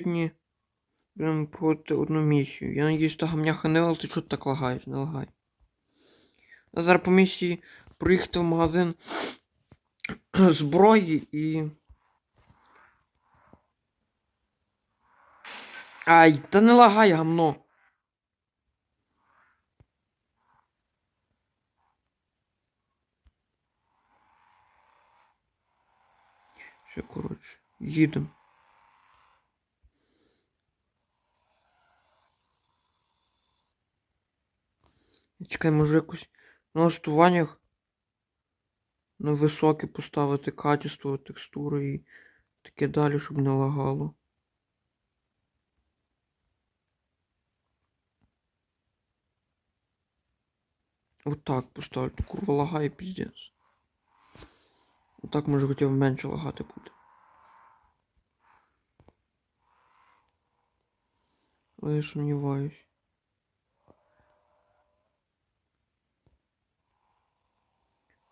Сьогодні будемо проти одну місію. Я надіюсь, та гамняха не вела, ти чого так лагаєш, не лагай. А зараз по місії приїхати в магазин зброї і. Ай, та не лагай, гамно. Все, коротше, їдемо. Чекай, може якось в налаштуваннях на високе поставити качество, текстури і таке далі, щоб не лагало. Отак поставити. Курва лагає піздець. Отак може б менше лагати буде. Але я сумніваюсь.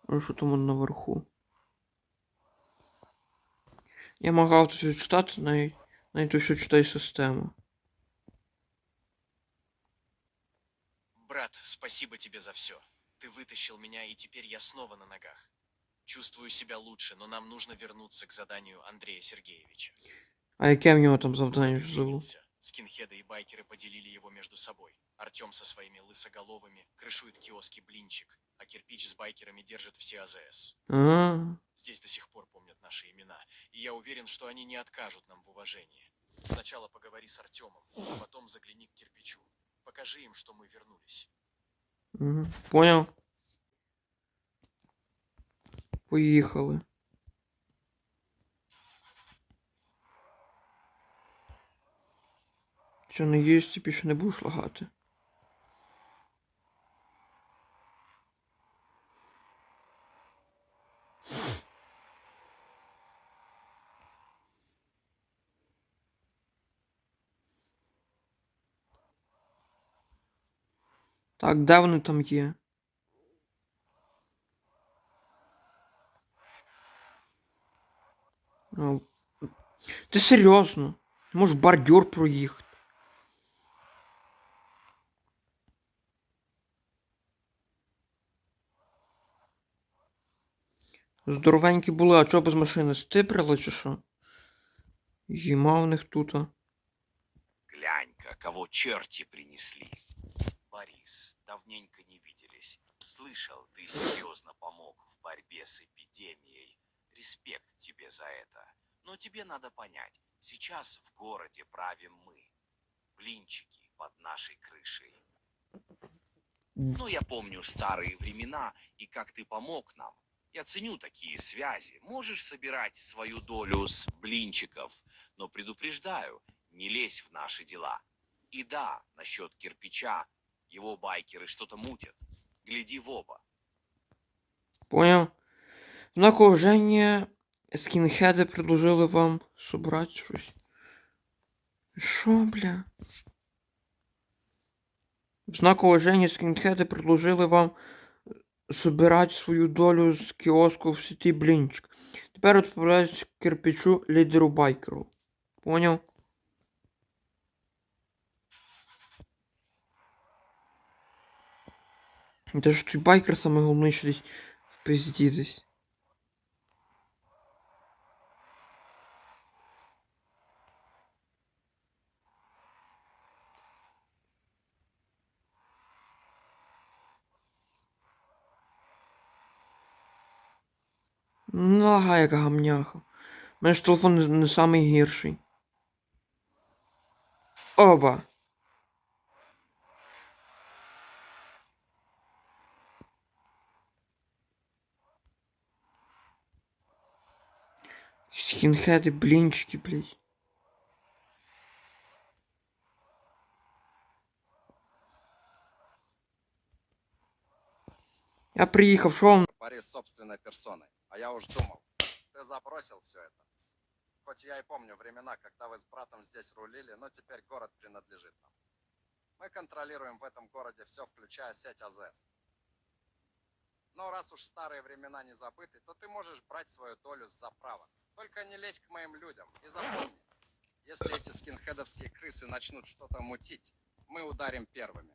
А що там он наверху? Я могав тут все читати, навіть, навіть все читає система. Брат, спасибо тебе за все. Ты вытащил меня, и теперь я снова на ногах. Чувствую себя лучше, но нам нужно вернуться к заданию Андрея Сергеевича. А яке в нього там завдання Город ж забув? изменился. Скинхеды и байкеры поделили его между собой. Артем со своими лысоголовыми крышует киоски «Блинчик», а кирпич с байкерами держит все АЗС. А, Здесь до сих пор помнят наши имена, и я уверен, что они не откажут нам в уважении. Сначала поговори с Артемом, а потом загляни к кирпичу. Покажи им, что мы вернулись. угу. Понял. Поїхали. Що не їсть, ти більше не будеш лагати. Так, де вони там є? А, Ти серйозно? Ти можеш бордюр проїхати. Здоровенькі були, а чого без машини стиприли чи що? Їма в них тут. Глянь-ка, кого черти принесли. Давненько не виделись. Слышал, ты серьезно помог в борьбе с эпидемией. Респект тебе за это. Но тебе надо понять, сейчас в городе правим мы. Блинчики под нашей крышей. Ну, я помню старые времена и как ты помог нам. Я ценю такие связи. Можешь собирать свою долю с блинчиков, но предупреждаю, не лезь в наши дела. И да, насчет кирпича, его байкеры что-то мутят. Гляди в оба. Понял? Знак уваження скінхеди предложили вам собрати щось. Що, бля? Знак уваження скінхеди предложили вам собирати свою долю з кіоску в сеті Блінчик. Тепер відправляють кирпичу лідеру байкеру. Понял? Та ж той байкер саме головне, що десь в пизді десь. Ну, лагає яка гамняха. У мене ж телефон не, не самий гірший. Оба. Скінхеди, блінчики, блядь. Я приїхав, що вам? Борис собственной персоной. А я уж думал, ты забросил все это. Хоть я и помню времена, когда вы с братом здесь рулили, но теперь город принадлежит нам. Мы контролируем в этом городе все, включая сеть АЗС. Но раз уж старые времена не забыты, то ты можешь брать свою долю с заправок. Только не лезь к моим людям и запомни. Если эти скинхедовские крысы начнут что-то мутить, мы ударим первыми.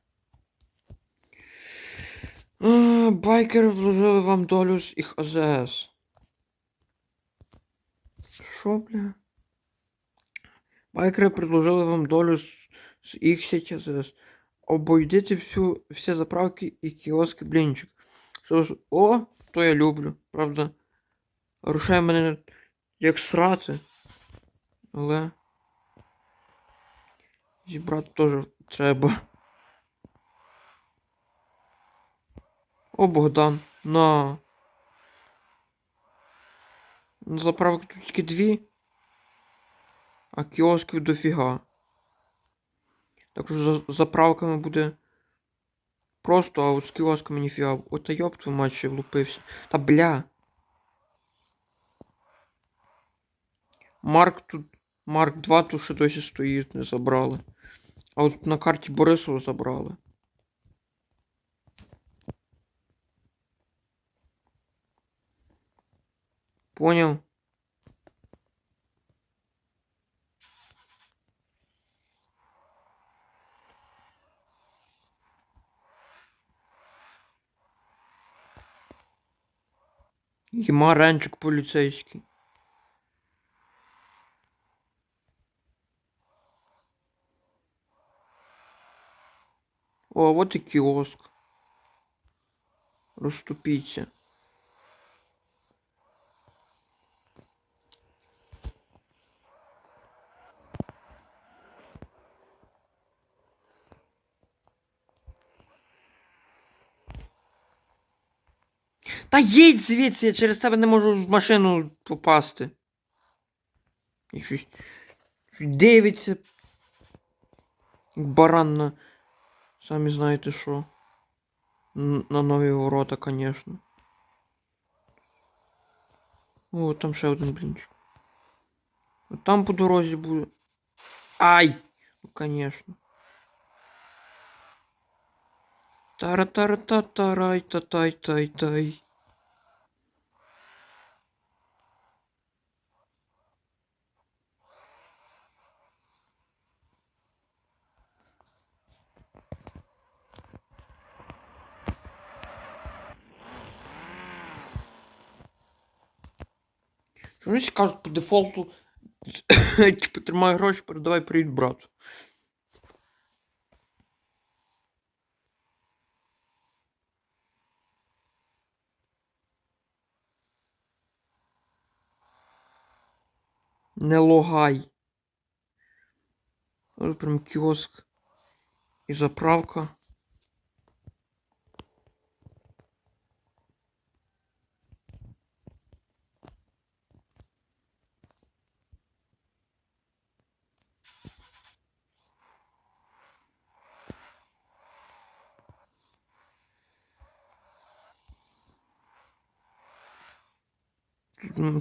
А, Байкери вложили вам долю з їх АЗС. Що, бля? Байкери предложили вам долю з, з їх сеті АЗС. Обойдите всю, всі заправки і кіоски блінчик. Що ж- О, то я люблю, правда. Рушає мене як срати. Але. Зібрати теж треба. О, Богдан, на. На заправки тут тільки дві. А кіосків дофіга. Так що за заправками буде просто, а от з кіосками ніфіга. Ота йоп твою мать ще влупився. Та бля. Марк тут. Марк 2 тут ще досі стоїть, не забрали. А от на карті Борисова забрали. Понял. Єма ранчик поліцейський. О, вот и киоск. Розступіться. Та їдь звідси, я через тебе не можу в машину попасти. І щось, щось дивиться. Баран на. Самі знаєте що. Н- На нові ворота, конечно. О, там ще один блінчик. От Там по дорозі буде. Ай! Ну, конечно. Тара-тара-та-тарай, Та-тай-тай-тай. Кажуть по дефолту, типу, тримай гроші, передавай привіт брату. Не логай. Прям кіоск і заправка.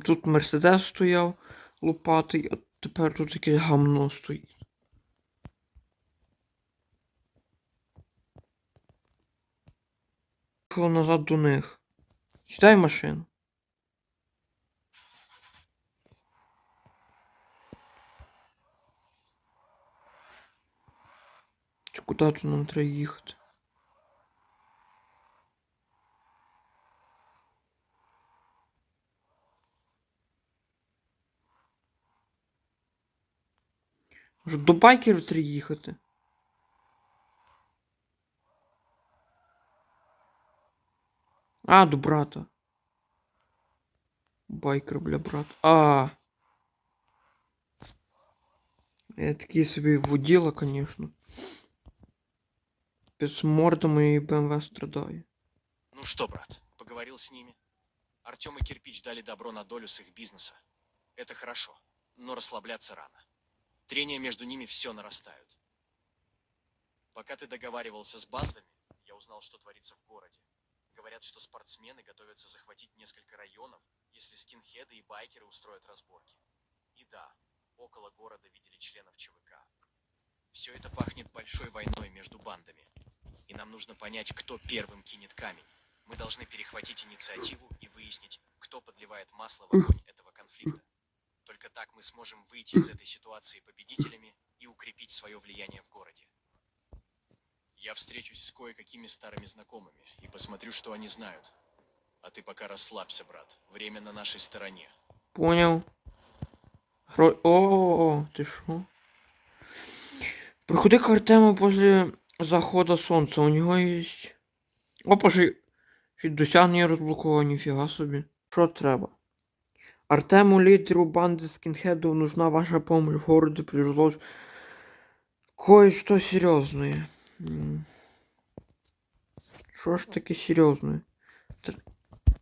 Тут Мерседес стояв лопатий, а тепер тут якесь гамно стоїть. Поїхали назад до них. Сідай машину. Чи куди тут нам треба їхати? Може до байкерів треба їхати? А, до брата. Байкер, бля, брат. А. Я такий собі воділа, конечно. Під мордами і БМВ страдає. Ну что, брат, поговорил с ними? Артем и Кирпич дали добро на долю с их бизнеса. Это хорошо, но расслабляться рано. Трения между ними все нарастают. Пока ты договаривался с бандами, я узнал, что творится в городе. Говорят, что спортсмены готовятся захватить несколько районов, если скинхеды и байкеры устроят разборки. И да, около города видели членов ЧВК. Все это пахнет большой войной между бандами. И нам нужно понять, кто первым кинет камень. Мы должны перехватить инициативу и выяснить, кто подливает масло в огонь. Только так мы мы сможем выйти из этой ситуации победителями и укрепить свое влияние в городе. Я встречусь с кое-какими старыми знакомыми и посмотрю, что они знают. А ты пока расслабься, брат. Время на нашей стороне. Понял. Гро... О, ти що? Приходи к Артему после захода сонця. У нього є. Опа, ще, ще й досягнення розблоковано, ніфіга собі. Що треба? Артему, лідеру банди скинхедов, нужна ваша помощь в городе произошло кое-что серьезное. Що ж таке серйозне? Тр-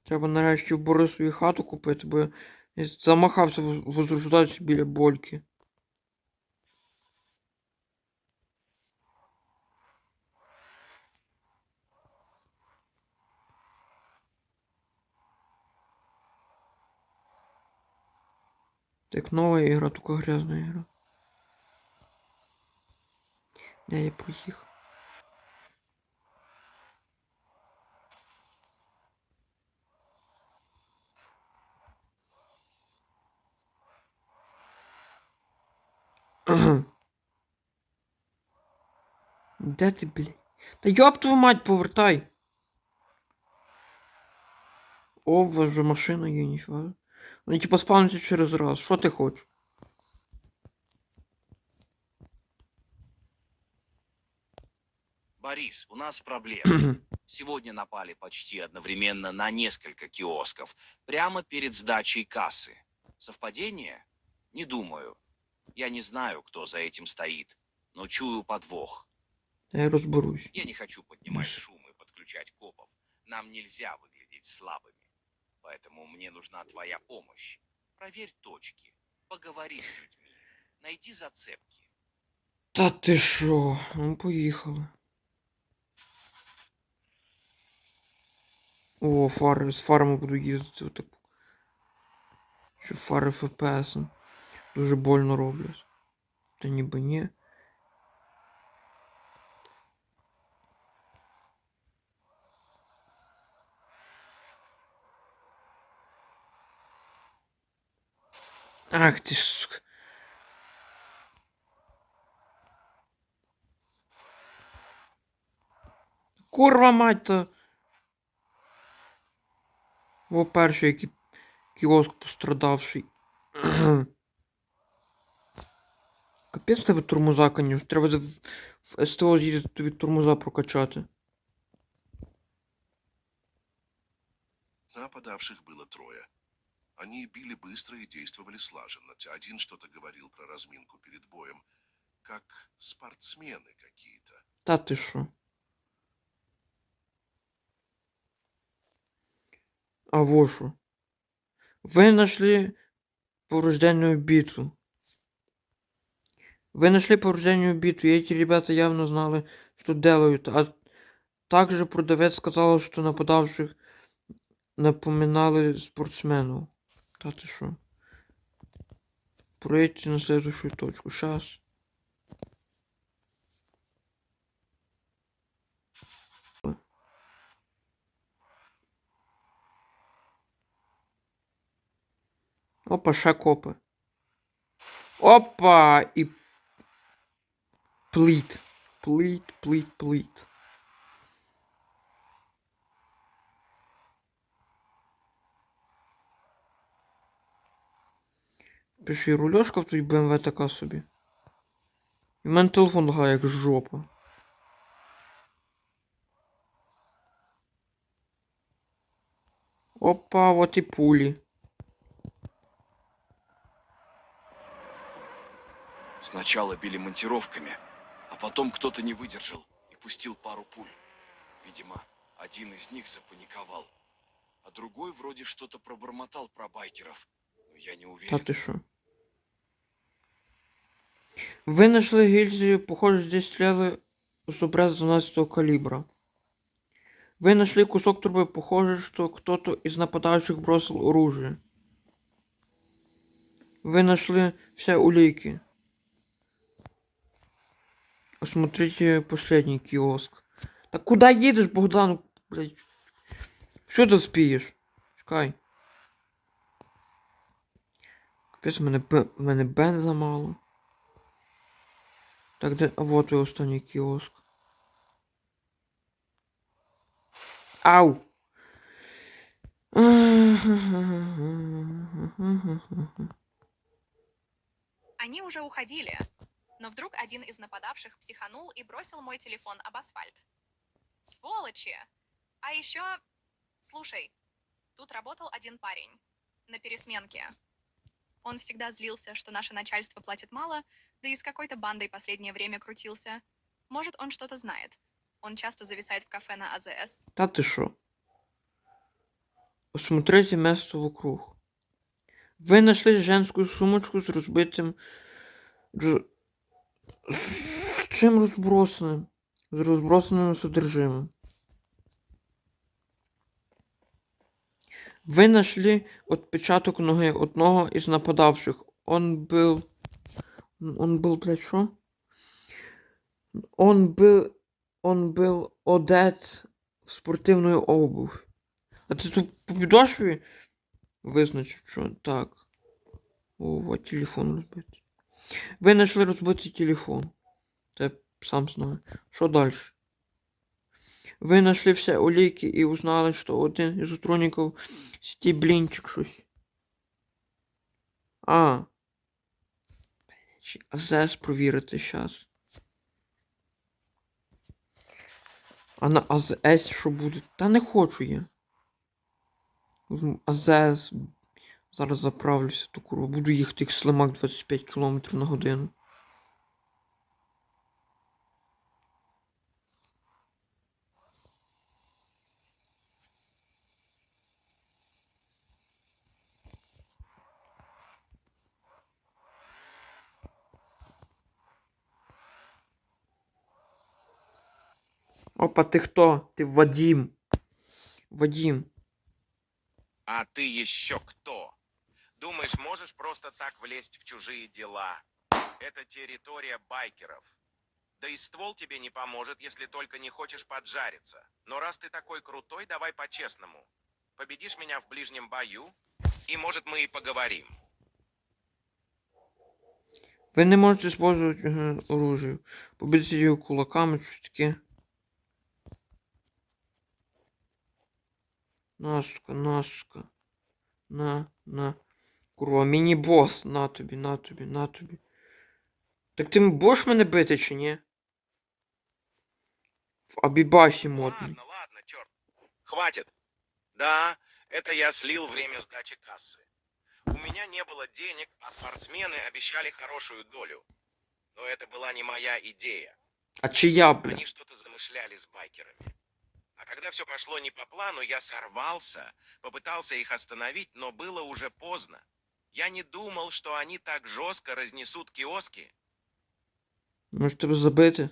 Треба нарешті в Борисові хату купити, бо я замахався воз- возрождатися біля больки. Так новая игра, только грязная игра. Я я поїхав. Де ти, блядь? Та йоп твою мать, повертай! О, у вже машина є, ніфіга. Вони типа спавняться через раз. Що ти хочеш? Борис, у нас проблема. Сегодня напали почти одновременно на несколько киосков, прямо перед сдачей кассы. Совпадение? Не думаю. Я не знаю, кто за этим стоит, но чую подвох. Я розберусь. Я не хочу поднимать шум и подключать копов. Нам нельзя выглядеть слабыми. Поэтому мне нужна твоя помощь. Проверь точки. Поговори с людьми. Найди зацепки. Та ти що? Ну, поїхали. О, фари, з фарами буду їздити. Отак. Що фари ФПС. Дуже больно роблять. Та ніби ні. Ах ж. сука. Курва мать то. Во перший, який кіоск пострадавший. Капець тебе тормоза, конечно. Треба в, в СТО з'їздити тобі тормоза прокачати. Нападавших было трое. Они били быстро и действовали слаженно. Один что-то говорил про разминку перед боем. Как спортсмены какие-то. Та ти що? А во що? Ви нашли порожденную убийцу. Вы нашли порожденную убийцу, и эти ребята явно знали, что делают. А также продавец сказал, что нападавших напоминали спортсменов. Та ты что? Проедьте на следующую точку. Сейчас. Опа, ще копи. Опа! І. Пліт. Пліт, пліт, пліт. Пиши, рульошка в твій БМВ така собі. І в мене телефон лагає як жопа. Опа, от і пулі. Сначала били монтировками, а потом кто-то не выдержал и пустил пару пуль. Видимо, один из них запаниковал, а другой вроде что-то пробормотал про байкеров. Я не уверен. ти що? Ви знайшли гільзію, похоже, здесь стріли з обрез 12 калібра. Ви нашли кусок труби, похоже, что кто-то из нападающих бросил оружие. Вы нашли все улики. Осмотрите последний киоск. Так куда едешь, Богдан? Блять. Что ты спишь? Чекай. Капець, в мене, бе- в мене бенза мало. Так, де. А вот і останній кіоск. Ау! Они уже уходили. Но вдруг один из нападавших психанул и бросил мой телефон об асфальт. Сволочи! А еще... Слушай, тут работал один парень. На пересменке. Он всегда злился, что наше начальство платит мало, да и с какой-то бандой последнее время крутился. Может, он что-то знает. Он часто зависает в кафе на АЗС. Та ти що? Осмотрите место вокруг. Ви знайшли женську сумочку з розбитим. Роз... З чим розбросаним? З розбросаним содержимим. Ви знайшли отпечаток ноги одного із нападавших. Он был... Он был, блядь, що? Он был... Он был одет в спортивну обувь. А ти тут по підошві визначив, що так. О, от телефон розбитий. Ви знайшли розбитий телефон. Та я сам знаю. Що далі? Ви знайшли все уліки і узнали, що один із сотрудників сіті блінчик щось. А. АЗС провірити зараз. А на АЗС що буде? Та не хочу я. АЗС. Зараз заправлюся ту курву. Буду їхати як слимак 25 км на годину. Опа, ти хто? Ти Вадим. Вадим. А ты еще кто? Думаешь, можешь просто так влезть в чужие дела? Это территория байкеров. Да и ствол тебе не поможет, если только не хочешь поджариться. Но раз ты такой крутой, давай по-честному. Победишь меня в ближнем бою, и может мы и поговорим. Ви не можете использовать е, оружие. Побити його кулаками, щось таке. На, сука, на, сука. На, на. Курва, міні-бос. На тобі, на тобі, на тобі. Так ти будеш мене бити чи ні? В Абібасі модний. Ладно, ладно, черт. Хватит. Да, это я слил время сдачи кассы. У меня не было денег, а спортсмены обещали хорошую долю. Но это была не моя идея. А чия, бля? Они что-то замышляли с байкерами. А когда все пошло не по плану, я сорвался, попытался их остановить, но было уже поздно. Я не думал, что они так жестко разнесут киоски. Може тебе забити?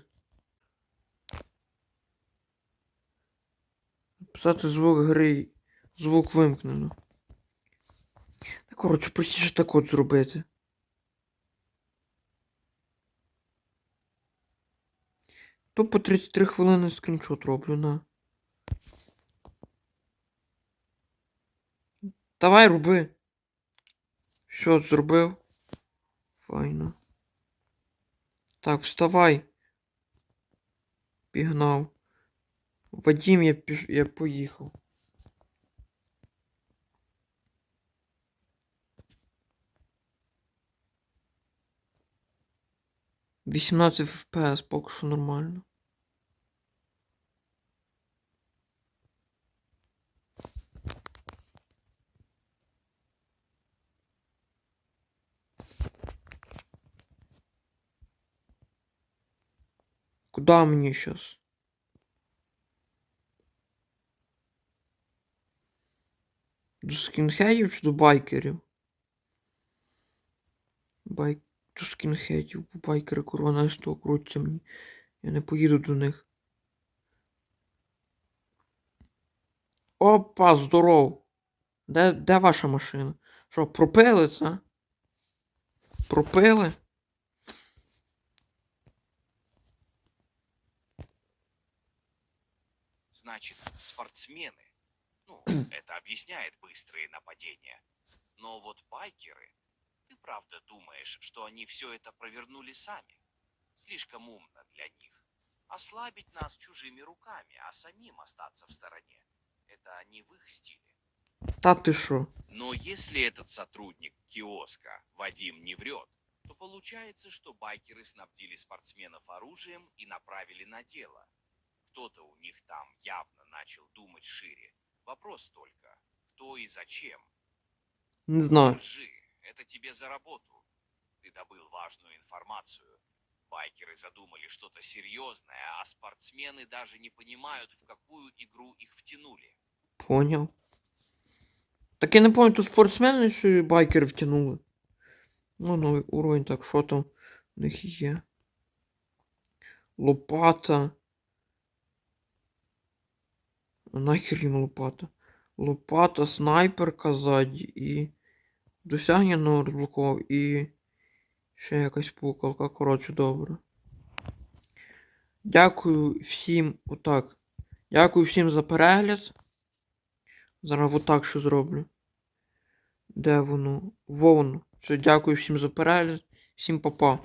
Писати звук гри. Звук вимкнено. Та коротше, простіше так от зробити. То по 33 хвилини скріншот роблю, на. Давай роби. Що, зробив? Файно. Так, вставай. Пігнав. Вадим, я піш... я поїхав. Вісімнадцять FPS, поки що нормально. Куда мне сейчас? До скінхедів чи до байкерів? Байк... До скінхедів, бо байкери корона того крутяться мені. Я не поїду до них. Опа, здоров! Де, де ваша машина? Що, пропили це? Пропили? Значит, спортсмены. Ну, это объясняет быстрые нападения. Но вот байкеры... Ты правда думаешь, что они все это провернули сами? Слишком умно для них. Ослабить нас чужими руками, а самим остаться в стороне. Это не в их стиле. Та ти що? Но если этот сотрудник киоска, Вадим, не врет, то получается, что байкеры снабдили спортсменов оружием и направили на дело. Кто-то у них там явно начал думать шире. Вопрос только, кто и зачем. Не знаю. Держи, это тебе за работу. Ты добыл важную информацию. Байкеры задумали что-то серьезное, а спортсмены даже не понимают, в какую игру их втянули. Поняв. Так я не пам'ятаю, то спортсмени чи байкери втягнули. Ну, новий уровень, так що там в них є? Лопата. Нахер їм лопата. Лопата, снайперка ззаді і. Досягнення не розблокував і. Ще якась пукалка, коротше, добре. Дякую всім. Отак. Дякую всім за перегляд. Зараз отак що зроблю. Де воно? Во воно. Все, дякую всім за перегляд. Всім па-па.